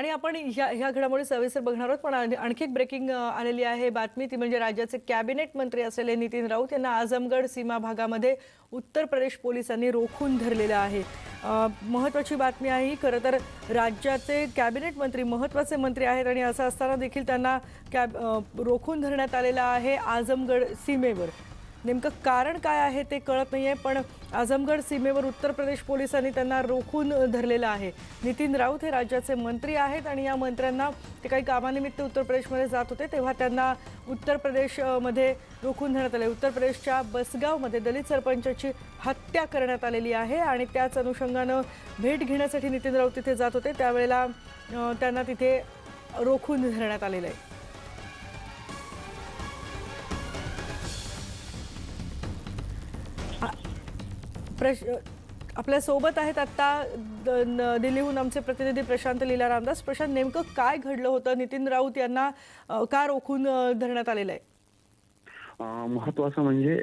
आणि आपण ह्या ह्या घडामोडी सविस्तर बघणार आहोत. पण आणखी एक ब्रेकिंग आलेली आहे बातमी. ती म्हणजे राज्याचे कॅबिनेट मंत्री असलेले नितीन राऊत यांना आझमगड सीमा भागामध्ये उत्तर प्रदेश पोलिसांनी रोखून धरलेलं आहे. महत्त्वाची बातमी आहे ही. खरं तर राज्याचे कॅबिनेट मंत्री महत्त्वाचे मंत्री आहेत आणि असं असताना देखील त्यांना कॅब रोखून धरण्यात आलेलं आहे आझमगड सीमेवर. नेमकं कारण काय आहे ते कळत नाही आहे पण आझमगड सीमेवर उत्तर प्रदेश पोलिसांनी त्यांना रोखून धरलेलं आहे. नितीन राऊत हे राज्याचे मंत्री आहेत आणि या मंत्र्यांना ते काही कामानिमित्त उत्तर प्रदेशमध्ये जात होते तेव्हा त्यांना उत्तर प्रदेशमध्ये रोखून धरण्यात आले. उत्तर प्रदेशच्या बसगावमध्ये दलित सरपंचाची हत्या करण्यात आलेली आहे आणि त्याच अनुषंगानं भेट घेण्यासाठी नितीन राऊत तिथे जात होते. त्यावेळेला त्यांना तिथे रोखून धरण्यात आलेलं आहे. प्रश आपल्यासोबत आहेत आत्ता द- दिल्लीहून आमचे प्रतिनिधी प्रशांत लीला रामदास. प्रशांत नेमकं काय घडलं होतं? नितीन राऊत यांना का रोखून धरण्यात आलेलं आहे? महत्वाचं म्हणजे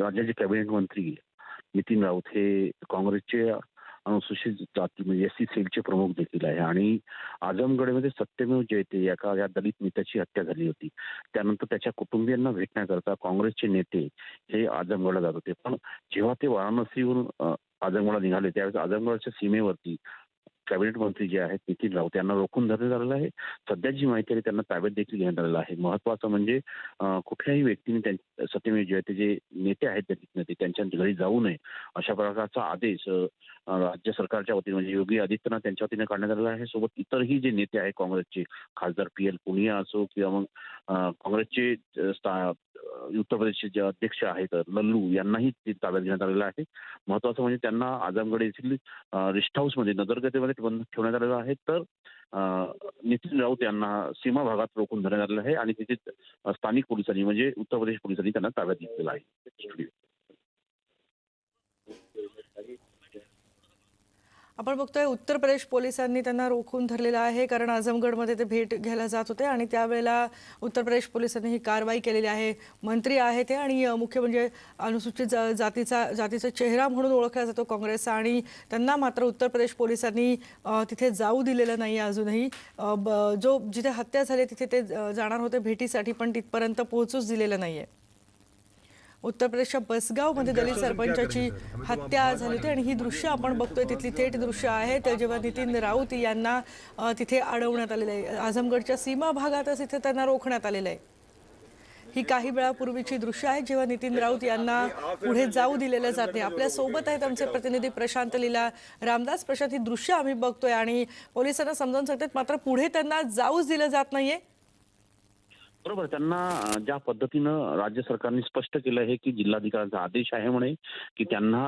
राज्याचे कॅबिनेट मंत्री नितीन राऊत हे काँग्रेसचे अनुसूचित जाती म्हणजे एस सी सेलचे प्रमुख देखील आहे. आणि आजमगडमध्ये सत्यमेव जयते एका या दलित नेत्याची हत्या झाली होती. त्यानंतर त्याच्या कुटुंबियांना भेटण्याकरता काँग्रेसचे नेते हे आजमगडला जात होते. पण जेव्हा ते वाराणसीहून आजमगडला निघाले त्यावेळेस आझमगडच्या सीमेवरती कॅबिनेट मंत्री जे आहेत नितीन राऊत यांना रोखून धरण्यात झालेलं आहे. सध्या जी माहिती आहे त्यांना ताब्यात देखील घेण्यात आलेलं आहे. महत्वाचं म्हणजे कुठल्याही व्यक्तीने त्यां- सत्यमेव जयते जे नेते आहेत त्या नेते त्यांच्या घरी जाऊ नये अशा प्रकारचा आदेश राज्य सरकारच्या वतीने म्हणजे योगी आदित्यनाथ त्यांच्या वतीने काढण्यात आलेला आहे. सोबत इतरही जे नेते आहेत काँग्रेसचे खासदार पी एल पुनिया असो किंवा मग काँग्रेसचे उत्तर प्रदेशचे जे अध्यक्ष आहेत लल्लू यांनाही ते ताब्यात घेण्यात आलेलं आहे. महत्वाचं म्हणजे त्यांना आजमगड येथील रेस्ट हाऊसमध्ये नगरगतेमध्ये बंद ठेवण्यात आलेलं आहे. तर नितीन राऊत यांना सीमा भागात रोखून धरण्यात आलेलं आहे आणि तिथे स्थानिक पोलिसांनी म्हणजे उत्तर प्रदेश पोलिसांनी त्यांना ताब्यात घेतलेलं आहे. आपण बघतोय उत्तर प्रदेश पोलिसांनी त्यांना रोखून धरलेलं आहे कारण आझमगडमध्ये ते भेट घ्यायला जात होते आणि त्यावेळेला उत्तर प्रदेश पोलिसांनी ही कारवाई केलेली आहे. मंत्री आहे ते आणि मुख्य म्हणजे अनुसूचित जा- जातीचा जातीचा चेहरा म्हणून ओळखला जातो काँग्रेसचा आणि त्यांना मात्र उत्तर प्रदेश पोलिसांनी तिथे जाऊ दिलेलं नाही अजूनही. ब- जो जिथे हत्या झाली तिथे ते जाणार होते भेटीसाठी पण तिथपर्यंत पोहोचूच दिलेलं नाही आहे उत्तर प्रदेशच्या बसगावमध्ये दलित सरपंचाची हत्या झाली होती आणि ही दृश्य आपण बघतोय तिथली थेट दृश्य आहेत जेव्हा नितीन राऊत यांना तिथे अडवण्यात आलेलं आहे. आझमगडच्या सीमा भागातच इथे त्यांना रोखण्यात आलेलं आहे. ही काही वेळापूर्वीची दृश्य आहेत जेव्हा नितीन राऊत यांना पुढे जाऊ दिलेलं जात नाही आपल्यासोबत आहेत आमचे प्रतिनिधी प्रशांत लीला रामदास प्रशांत ही दृश्य आम्ही बघतोय आणि पोलिसांना समजावून सांगतात मात्र पुढे त्यांना जाऊच दिलं जात नाहीये. बरोबर त्यांना ज्या पद्धतीनं राज्य सरकारने स्पष्ट केलं आहे की जिल्हाधिकाऱ्यांचा आदेश आहे म्हणे की त्यांना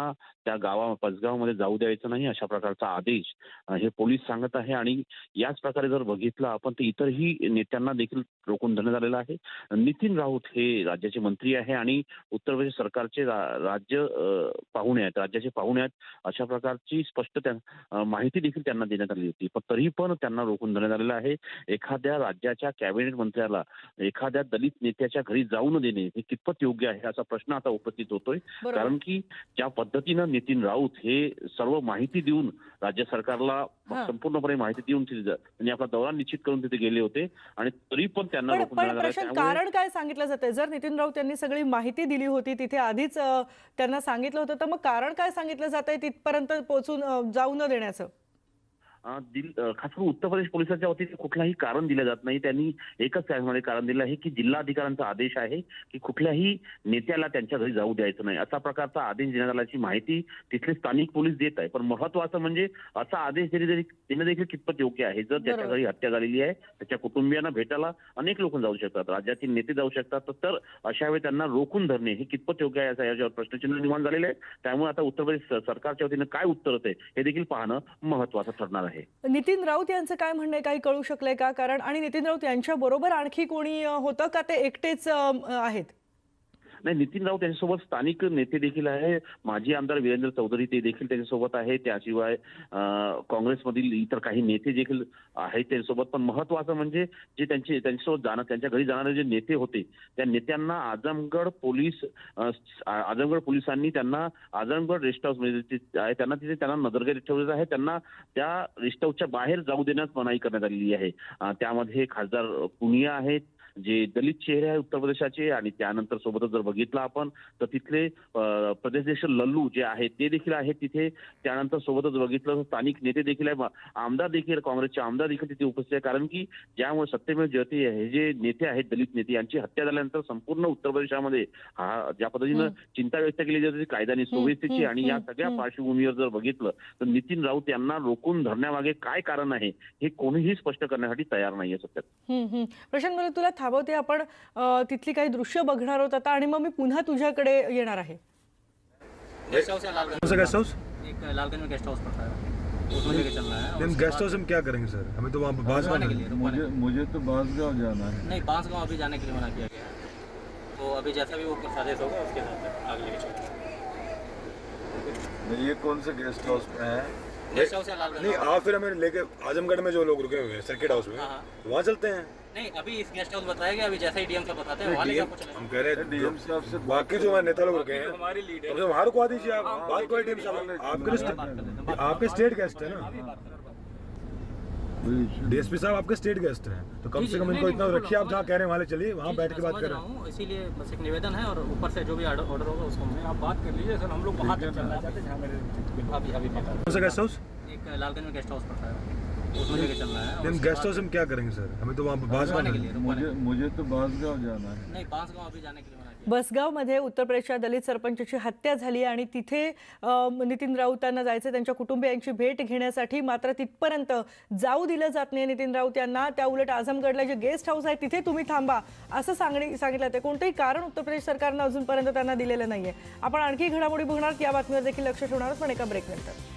त्या गावा पसगावमध्ये जाऊ द्यायचं नाही अशा प्रकारचा आदेश हे पोलीस सांगत आहे. आणि याच प्रकारे जर बघितलं आपण तर इतरही नेत्यांना देखील रोखून धरण्यात आलेलं आहे. नितीन राऊत हे राज्याचे मंत्री आहे आणि उत्तर प्रदेश सरकारचे रा- राज्य पाहुणे आहेत. राज्याचे पाहुणे आहेत अशा प्रकारची स्पष्ट त्या माहिती देखील त्यांना देण्यात आली होती. पण तरी पण त्यांना रोखून धरण्यात आलेलं आहे. एखाद्या राज्याच्या कॅबिनेट मंत्र्याला एखाद्या दलित नेत्याच्या घरी जाऊ न देणे हे कितपत योग्य आहे असा प्रश्न आता उपस्थित होतोय. कारण की ज्या पद्धतीनं नितीन राऊत हे सर्व माहिती देऊन राज्य सरकारला. संपूर्णपणे माहिती देऊन त्यांनी आपला दौरा निश्चित करून तिथे गेले होते आणि तरी पण त्यांना कारण काय सांगितलं जातंय जर नितीन राऊत यांनी सगळी माहिती दिली होती तिथे आधीच त्यांना सांगितलं होतं तर मग कारण काय सांगितलं जातंय तिथपर्यंत पोहोचून जाऊ न देण्याचं खास करून उत्तर प्रदेश पोलिसांच्या वतीने कुठलाही कारण दिलं जात नाही. त्यांनी एकच त्यामध्ये कारण दिलं आहे की जिल्हाधिकाऱ्यांचा आदेश आहे की कुठल्याही नेत्याला त्यांच्या घरी जाऊ द्यायचं नाही. असा प्रकारचा आदेश देण्यात आल्याची माहिती तिथले स्थानिक पोलीस देत आहे पण महत्वाचं म्हणजे असा आदेश देणं देखील कितपत योग्य आहे? जर त्याच्या. घरी हत्या झालेली आहे त्याच्या कुटुंबियांना भेटायला अनेक लोक जाऊ शकतात. राज्यातील नेते जाऊ शकतात. तर अशा वेळी त्यांना रोखून धरणे हे कितपत योग्य आहे? असं याच्यावर प्रश्नचिन्ह निर्माण झालेलं आहे. त्यामुळे आता उत्तर प्रदेश सरकारच्या वतीनं काय उत्तर होते हे देखील पाहणं महत्वाचं ठरणार आहे. नितीन राऊत यांचं काय म्हणणं आहे? काही कळू शकलंय का? कारण आणि नितीन राऊत यांच्या बरोबर आणखी कोणी होतं का? ते एकटेच आहेत. नाही नितीन राऊत यांच्यासोबत स्थानिक नेते देखील आहे. माजी आमदार वीरेंद्र चौधरी ते देखील त्यांच्यासोबत आहे. त्याशिवाय काँग्रेसमधील इतर काही नेते देखील आहेत त्यांच्यासोबत. पण महत्वाचं म्हणजे जे त्यांचे त्यांच्यासोबत जाणं त्यांच्या घरी जाणारे जे नेते होते त्या नेत्यांना आजमगड पोलीस आजमगड पोलिसांनी त्यांना आजमगड रेस्ट हाऊस म्हणजे ते आहे त्यांना तिथे त्यांना नजरगेत ठेवलेलं आहे. त्यांना त्या रेस्ट हाऊसच्या बाहेर जाऊ देण्यास मनाई करण्यात आलेली आहे. त्यामध्ये खासदार पुनिया आहेत. जे दलित चेहरे आहे उत्तर प्रदेशाचे आणि त्यानंतर सोबतच जर बघितलं आपण तर तिथले प्रदेशाध्यक्ष लल्लू जे आहेत ते देखील आहेत तिथे. त्यानंतर सोबतच बघितलं स्थानिक नेते देखील आहे आमदार देखील काँग्रेसचे आमदार देखील तिथे उपस्थित आहे कारण की ज्यामुळे सत्यमेव जयते हे जे नेते आहेत दलित नेते यांची हत्या झाल्यानंतर संपूर्ण उत्तर प्रदेशामध्ये हा ज्या पद्धतीनं. चिंता व्यक्त केली जाते ती कायदा आणि सुव्यवस्थेची आणि या सगळ्या. पार्श्वभूमीवर जर बघितलं तर नितीन राऊत यांना रोखून धरण्यामागे काय कारण आहे हे कोणीही स्पष्ट करण्यासाठी तयार नाहीये सध्या. हम्म. प्रशांत मला तुला थांबवते आपण अ, तिथली काही दृश्य बघणार आहोत आता आणि मग मी पुन्हा तुझ्याकडे येणार आहे. गेस्ट हाउस गेस्ट हाउस एक लालगंज में गेस्ट हाउस पड़ता है उसमें लेके चलना. है गेस्ट हाउस हम क्या करेंगे सर हमें तो वहाँ पर के लिए मुझे मुझे तो बांसगांव जाना है। नहीं बांसगांव अभी जाने के लिए मना किया गया है। तो अभी जैसा भी वो साजिश होगा उसके हिसाब से आगे लेके चलेंगे ये कौन से गेस्ट हाउस में है? गेस्ट हाउस है लालगंज। नहीं आप फिर हमें लेके आजमगढ़ में जो लोग रुके हुए हैं सर्किट हाउस में। वहाँ चलते हैं। नहीं अभी इस गेस्ट हाउस बताया गया अभी जैसा ही डीएम साहब बताते हैं वहाँ DM हम कह रहे हैं डीएम साहब से बाकी जो हमारे नेता लोग रुके हैं हमारी लीड है। अब वहाँ रुकवा दीजिए आप बात साहब आपके हैं आपके स्टेट गेस्ट है ना? डीएसपी साहब आपके स्टेट गेस्ट हैं तो कम से कम इनको इतना रखिए आप जहाँ कह रहे हैं वहाँ चलिए वहाँ बैठ के बात कर। रहा हूँ इसीलिए बस एक निवेदन है और ऊपर से जो भी ऑर्डर होगा उसको आप बात कर लीजिए सर हम लोग वहाँ चलना चाहते हैं। जहाँ मेरे अभी अभी पता कौन सा गेस्ट हाउस एक लालगंज में गेस्ट हाउस पड़ता है लेके चलना है लेकिन गेस्ट हाउस हम क्या करेंगे सर? हमें तो वहाँ रुकवाने के लिए मुझे मुझे तो बांसगांव जाना है। नहीं बांसगांव अभी जाने के लिए बसगावमध्ये उत्तर प्रदेशच्या दलित सरपंचाची हत्या झाली आणि तिथे नितीन राऊतांना जायचं त्यांच्या कुटुंबियांची भेट घेण्यासाठी मात्र तिथपर्यंत जाऊ दिलं जात नाही नितीन राऊत यांना. त्या उलट आझमगडला जे गेस्ट हाऊस आहे तिथे तुम्ही थांबा असं सांगणे सांगितलं ते कोणतंही कारण उत्तर प्रदेश सरकारनं अजूनपर्यंत त्यांना दिलेलं नाहीये. आपण आणखी घडामोडी बघणार या बातमीवर देखील लक्ष ठेवणार पण एका ब्रेक नंतर.